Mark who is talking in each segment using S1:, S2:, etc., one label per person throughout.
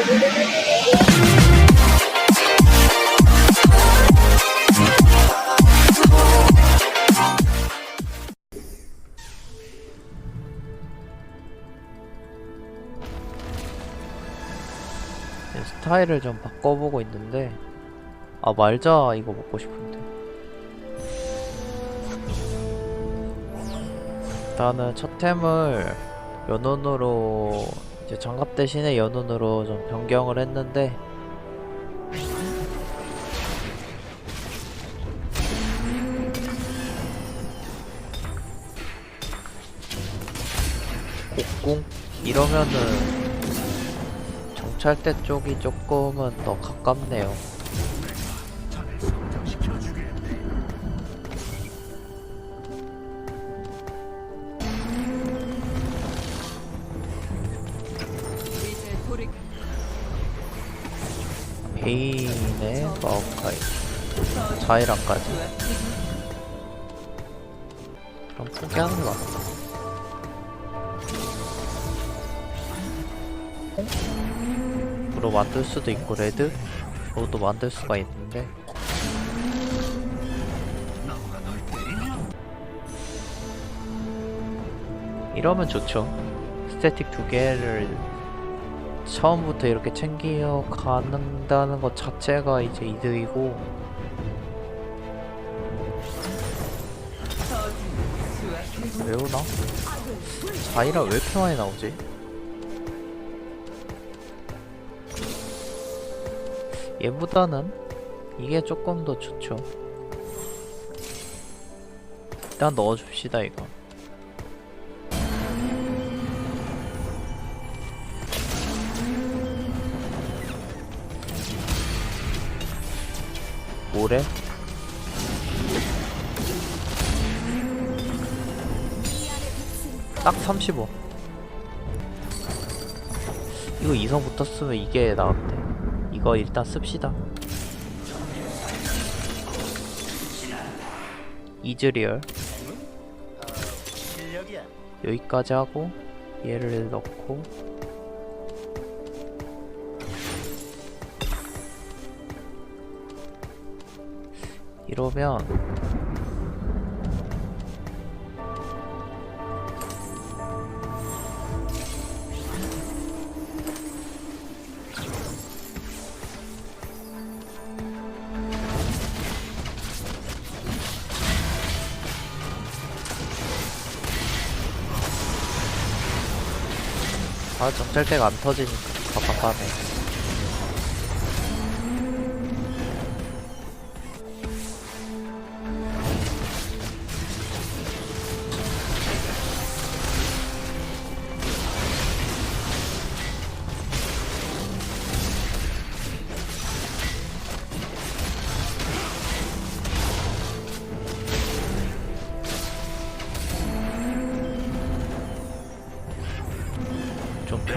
S1: 네, 스타일을 좀 바꿔보고 있는데 아 말자 이거 먹고 싶은데. 일단은 첫 템을 연운으로 이제 장갑 대신에 연운으로 좀 변경을 했는데 곡궁 이러면은 정찰대 쪽이 조금은 더 가깝네요. 베인의 마오카이. 자이랑까지. 그럼 포기하는 거 같다. 으로 만들 수도 있고 레드? 로도 만들 수가 있는데. 이러면 좋죠. 스태틱 두 개를 처음부터 이렇게 챙겨 가는다는 것 자체가 이제 이득이고 왜 오나? 자이라 왜 이렇게 많이 나오지? 얘보다는 이게 조금 더 좋죠. 일단 넣어줍시다 이거. 뭐래? 딱 35. 이거 이성 붙었으면 이게 나왔대. 이거 일단 씁시다. 이즈리얼 여기까지 하고 얘를 넣고 이러면 아 정찰대가 안 터지니까 답답하네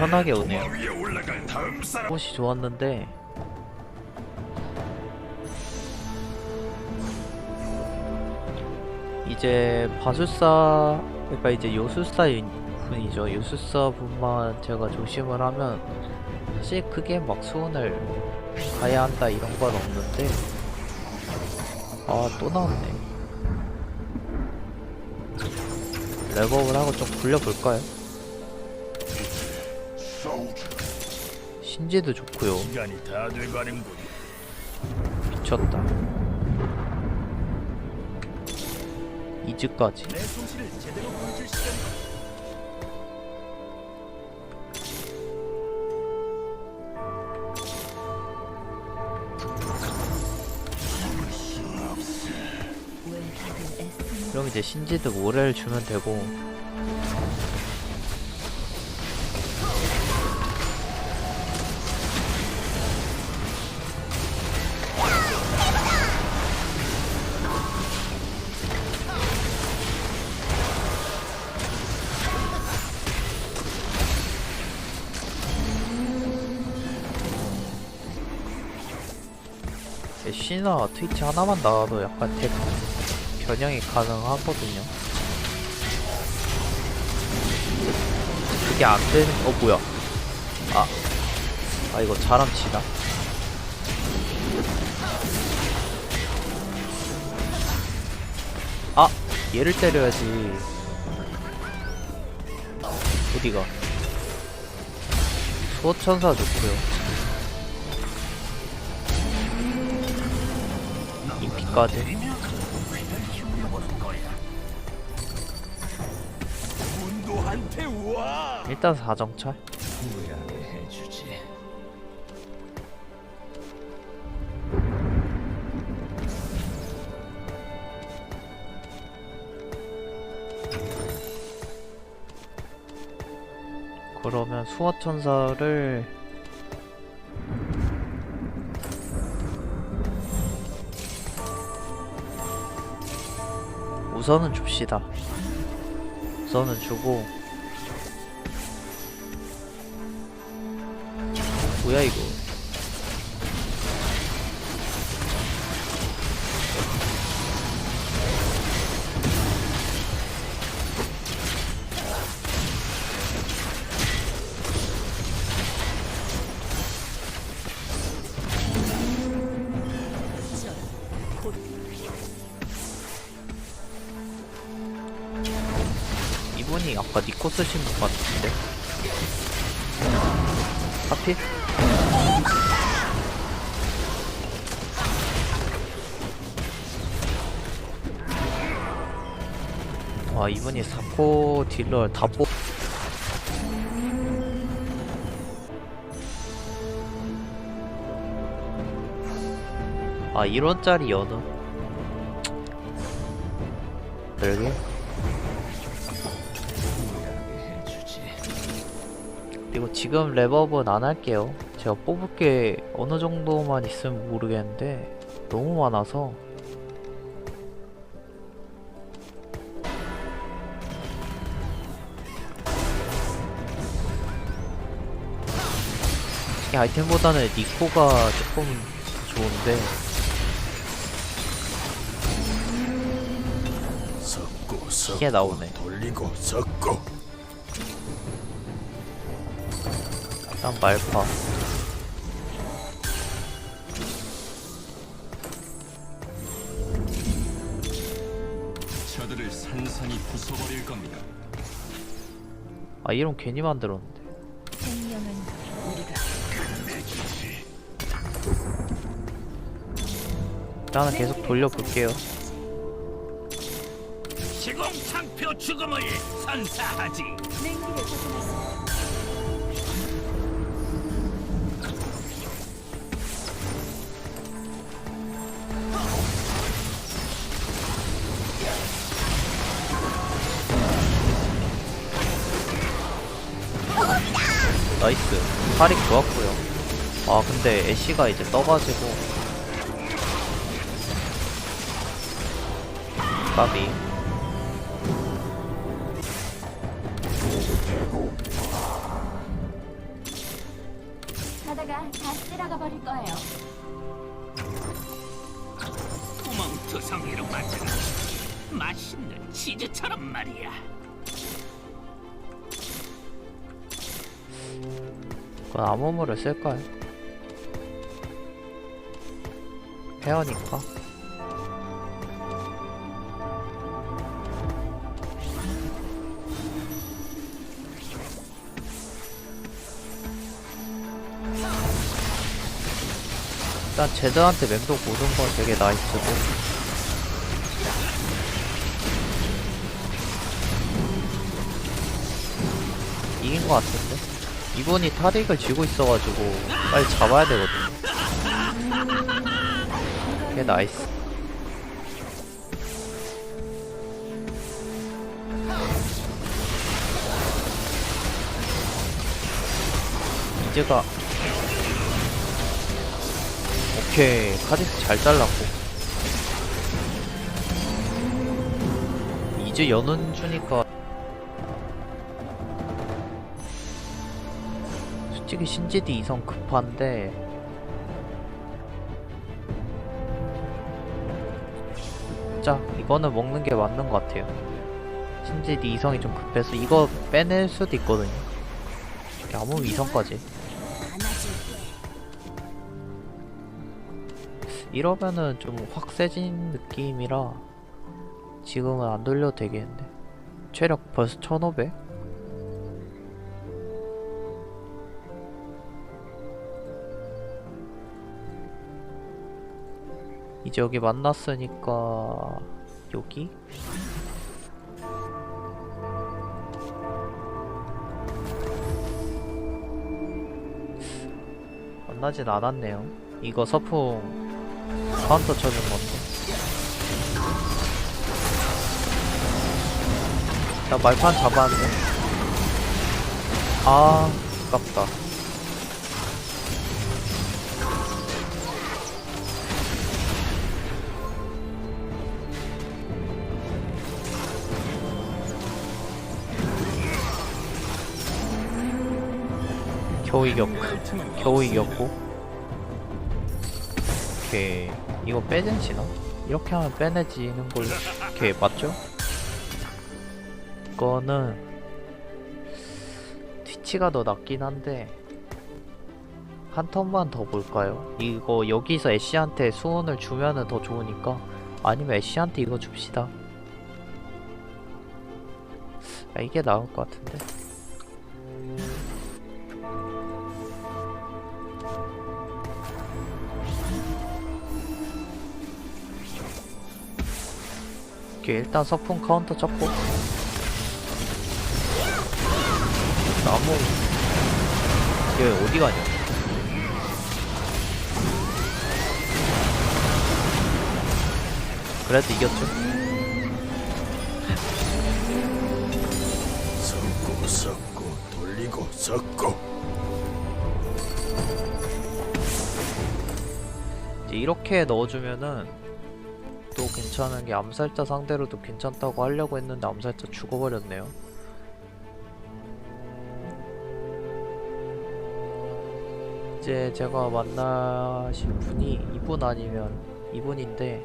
S1: 편하게 오네요. 꽃이 좋았는데. 이제 바술사 그러니까 이제 요술사 인- 분이죠. 요술사 분만 제가 조심을 하면 사실 크게 막 수은을 가야 한다 이런 건 없는데. 아 또 나왔네. 랩업을 하고 좀 굴려볼까요? 신지도 좋고요
S2: 시간이 다 돼가는군.
S1: 미쳤다. 이즈까지. 그럼 이제 신지도 모래를 주면 되고. 시나 트위치 하나만 나와도 약간 덱 변형이 가능하거든요. 그게 안 되는, 어, 뭐야. 아. 아 이거 자람 치나? 아 얘를 때려야지 어디가 수호천사 좋고요
S2: 와.
S1: 일단
S2: 해주지.
S1: 그러면 수호천사를 우선은 줍시다. 우선은 주고 뭐야 이거? 아까 니코 쓰신 것 같은데? 하필? 와 이분이 사코 딜러 다 뽑... 아 1원짜리 연우 그러게
S2: 후회하게
S1: 지금 랩업은 안 할게요. 제가 뽑을 게 어느 정도만 있으면 모르겠는데 너무 많아서 이 아이템보다는 니코가 조금 좋은데 이게 나오네.
S2: 돌리고 섞고.
S1: 일단 말파
S2: 저들을 산산이 부숴버릴 겁니다.
S1: 아 이름 괜히 만들었는데
S3: 생명은 우리가
S1: 일단은 계속 돌려볼게요
S2: 시공창표 죽음을 선사하지.
S3: 냉기를 벗어났습니다.
S1: 팔이 좋았고요 아 근데 애쉬가 이제 떠가지고 까비
S3: 가다가 다 쓸어가 버릴 거예요.
S2: 구멍투성이로 만든 맛있는 치즈처럼 말이야.
S1: 그건 암호물을 쓸까요? 페어니까 일단 제드한테 맹독 묻은 건 되게 나이스고 이긴 것 같은데? 이분이 타릭을 쥐고 있어가지고 빨리 잡아야 되거든요 꽤 나이스. 이제가 오케이. 카디스 잘 잘랐고. 이제 연운 주니까 솔직히 신지디 이성 급한데. 자 이거는 먹는 게 맞는 것 같아요. 신지디 이성이 좀 급해서 이거 빼낼 수도 있거든요. 아무 이성까지. 이러면은 좀 확 세진 느낌이라 지금은 안 돌려도 되겠는데. 체력 벌써 1500? 이제 여기 만났으니까 여기? 만나진 않았네요. 이거 서풍 카운터 쳐준 건데 나 말판 잡았는데 아 아깝다 겨우 이겼고 겨우 이겼고 오케이 이거 빼진지나? 이렇게 하면 빼내지는 걸 오케이 맞죠? 이거는 트위치가 더 낫긴 한데 한 턴만 더 볼까요? 이거 여기서 애쉬한테 수온을 주면은 더 좋으니까 아니면 애쉬한테 이거 줍시다 아, 이게 나을 것 같은데 오케이 일단 서풍 카운터 쳤고. 나무. 얘 어디 가냐? 그래도 이겼죠?
S4: 섞고 섞고 돌리고 섞고.
S1: 이제 이렇게 넣어주면은 또 괜찮은 게 암살자 상대로도 괜찮다고 하려고 했는데 암살자 죽어버렸네요. 이제 제가 만나실 분이 이분 아니면 이분인데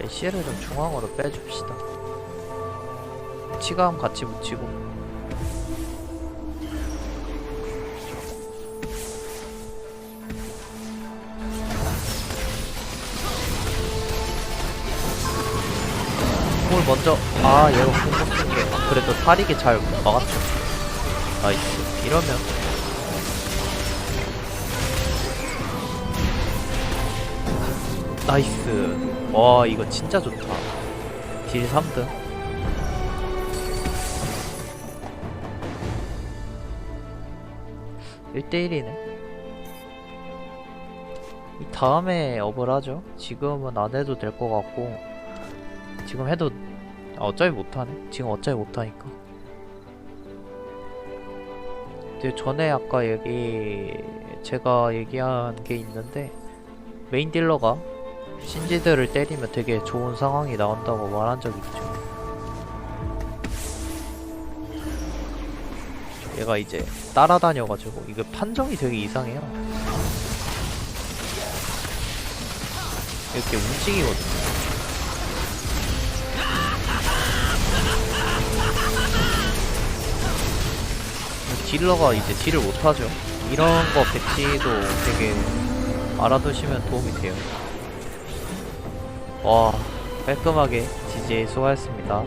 S1: 애쉬를 좀 중앙으로 빼줍시다. 치감 같이 묻히고 공을 먼저. 아 얘가 공못 쓴게 그래도 탈이게 잘 막았죠. 나이스. 이러면. 나이스. 와 이거 진짜 좋다. 딜 3등. 일대일이네이 다음에 업을 하죠. 지금은 안 해도 될 것 같고 지금 해도 아, 어차피 못하네. 지금 어차피 못하니까. 근데 전에 아까 얘기 제가 얘기한 게 있는데 메인 딜러가 신지들을 때리면 되게 좋은 상황이 나온다고 말한 적 있죠. 얘가 이제 따라다녀가지고 이게 판정이 되게 이상해요. 이렇게 움직이거든요 딜러가 이제 딜을 못하죠. 이런 거 배치도 되게 알아두시면 도움이 돼요. 와, 깔끔하게 GJ 수고하셨습니다.